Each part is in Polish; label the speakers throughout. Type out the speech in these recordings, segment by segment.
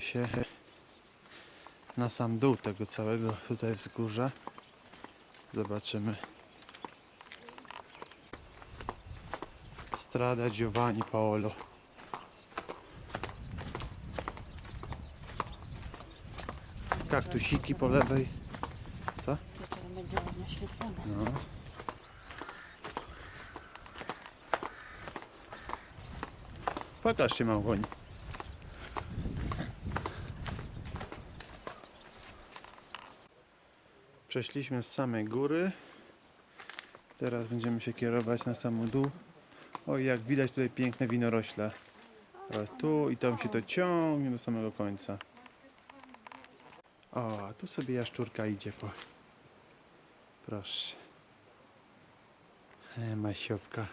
Speaker 1: się na sam dół tego całego tutaj wzgórza. Zobaczymy Strada Giovanni Paolo. Kaktusiki po lewej. Co? No. Pokaż się Małgoni. Przeszliśmy z samej góry. Teraz będziemy się kierować na sam dół. Oj, jak widać tutaj piękne winorośle. O, tu i tam się to ciągnie do samego końca. O, tu sobie jaszczurka idzie po. Proszę. E, Masiopka.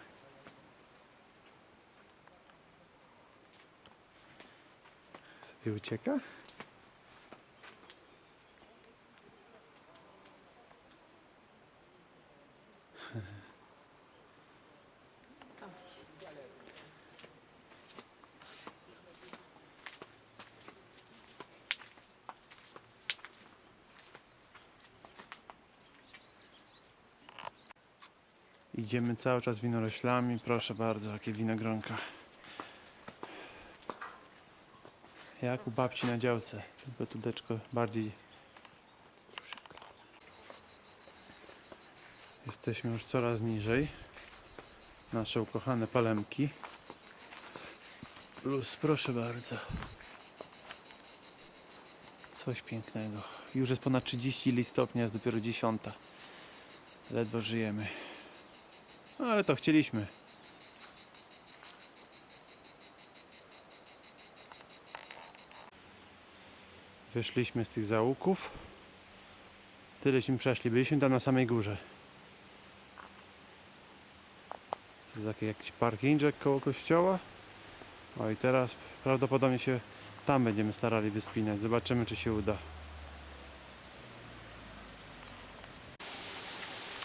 Speaker 1: Sobie ucieka? Idziemy cały czas winoroślami. Proszę bardzo, jakie winogronka. Jak u babci na działce. Tylko tu deczko bardziej. Jesteśmy już coraz niżej. Nasze ukochane palemki. Plus, proszę bardzo. Coś pięknego. Już jest ponad 30 stopnia, jest dopiero 10. Ledwo żyjemy. No ale to chcieliśmy. Wyszliśmy z tych załuków. Tyleśmy przeszli. Byliśmy tam na samej górze. To jest taki jakiś parkingczek koło kościoła. O i teraz prawdopodobnie się tam będziemy starali wyspinać. Zobaczymy czy się uda.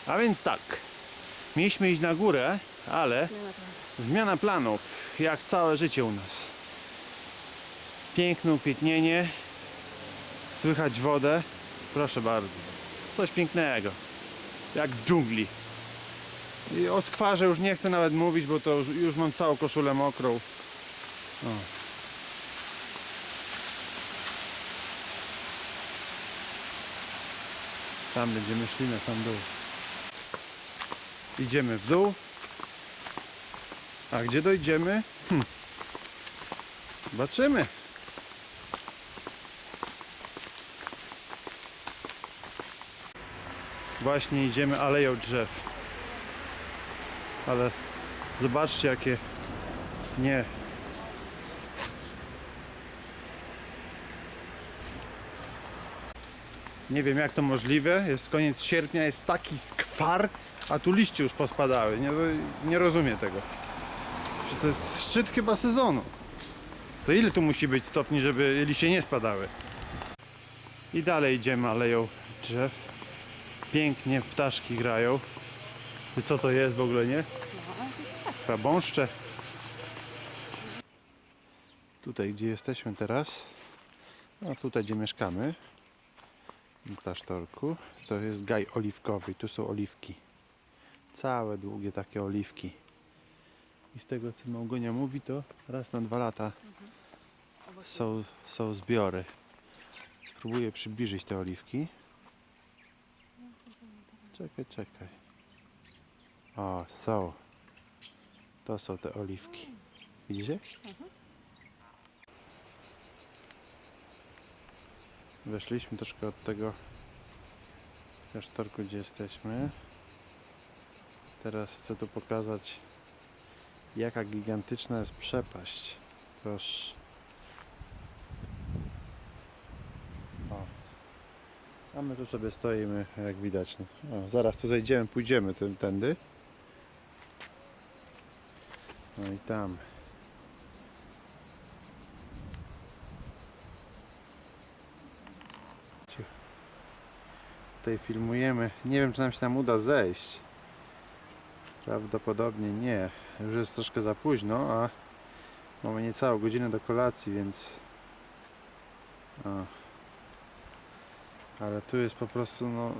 Speaker 1: A więc tak. Mieliśmy iść na górę, ale zmiana planów, jak całe życie u nas. Piękne ukwietnienie, słychać wodę, proszę bardzo. Coś pięknego, jak w dżungli. I o skwarze już nie chcę nawet mówić, bo to już, już mam całą koszulę mokrą. O. Tam będziemy szli na sam dół. Idziemy w dół. A gdzie dojdziemy? Hm. Zobaczymy. Właśnie idziemy aleją drzew. Ale zobaczcie jakie nie. Nie wiem jak to możliwe. Jest koniec sierpnia, jest taki skwar, a tu liście już pospadały. Nie, nie rozumiem tego. To jest szczyt chyba sezonu. To ile tu musi być stopni, żeby liście nie spadały? I dalej idziemy aleją drzew. Pięknie ptaszki grają. I co to jest w ogóle, nie? Chyba bąszcze. Tutaj, gdzie jesteśmy teraz, no tutaj, gdzie mieszkamy, w klasztorku, to jest gaj oliwkowy. Tu są oliwki. Całe długie takie oliwki. I z tego, co Małgonia mówi, to raz na dwa lata są, są zbiory. Spróbuję przybliżyć te oliwki. Czekaj, czekaj. O, są. To są te oliwki. Widzicie? Weszliśmy troszkę od tego klasztorku, gdzie jesteśmy. Teraz chcę tu pokazać, jaka gigantyczna jest przepaść. Proszę. O. A my tu sobie stoimy, jak widać. No. Zaraz tu zejdziemy, pójdziemy tym, tędy. No i tam. Tutaj filmujemy. Nie wiem, czy nam się tam uda zejść. Prawdopodobnie nie. Już jest troszkę za późno, a mamy niecałą godzinę do kolacji, więc O. Ale tu jest po prostu no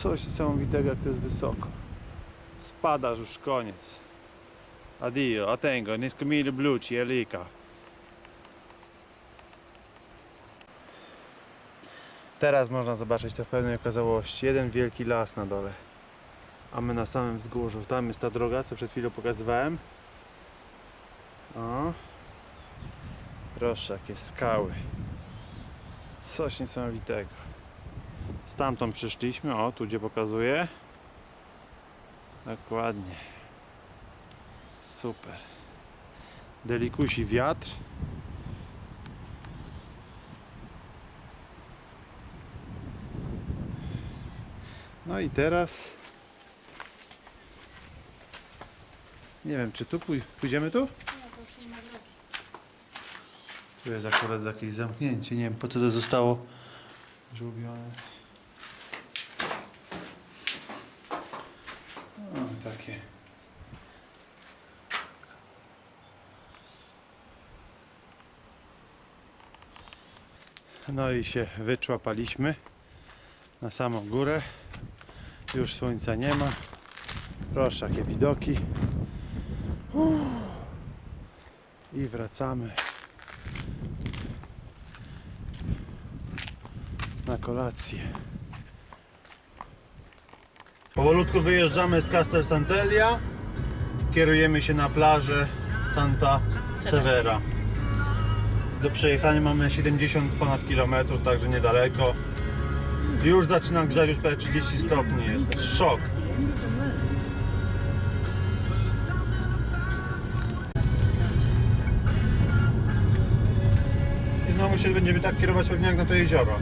Speaker 1: coś niesamowitego jak to jest wysoko. Spadasz już koniec. Addio, a tengo, bluci, elika. Teraz można zobaczyć to w pełnej okazałości. Jeden wielki las na dole. A my na samym wzgórzu. Tam jest ta droga, co przed chwilą pokazywałem. O. Proszę, jakie skały. Coś niesamowitego. Stamtąd przyszliśmy, o, tu gdzie pokazuję. Dokładnie. Super. Delikusi wiatr. No i teraz. Nie wiem, czy tu pój- pójdziemy tu? Tu jest akurat jakieś zamknięcie. Nie wiem po co to zostało zrobione. O, takie. No i się wyczłapaliśmy na samą górę. Już słońca nie ma. Proszę, jakie widoki. I wracamy. na kolację. Powolutku wyjeżdżamy z Castel Sant'Elia. Kierujemy się na plażę Santa Severa. Do przejechania mamy 70 ponad kilometrów, także niedaleko. Już zaczyna grzać, już prawie 30 stopni jest. Szok. Się będziemy tak kierować pewnie jak na to jezioro.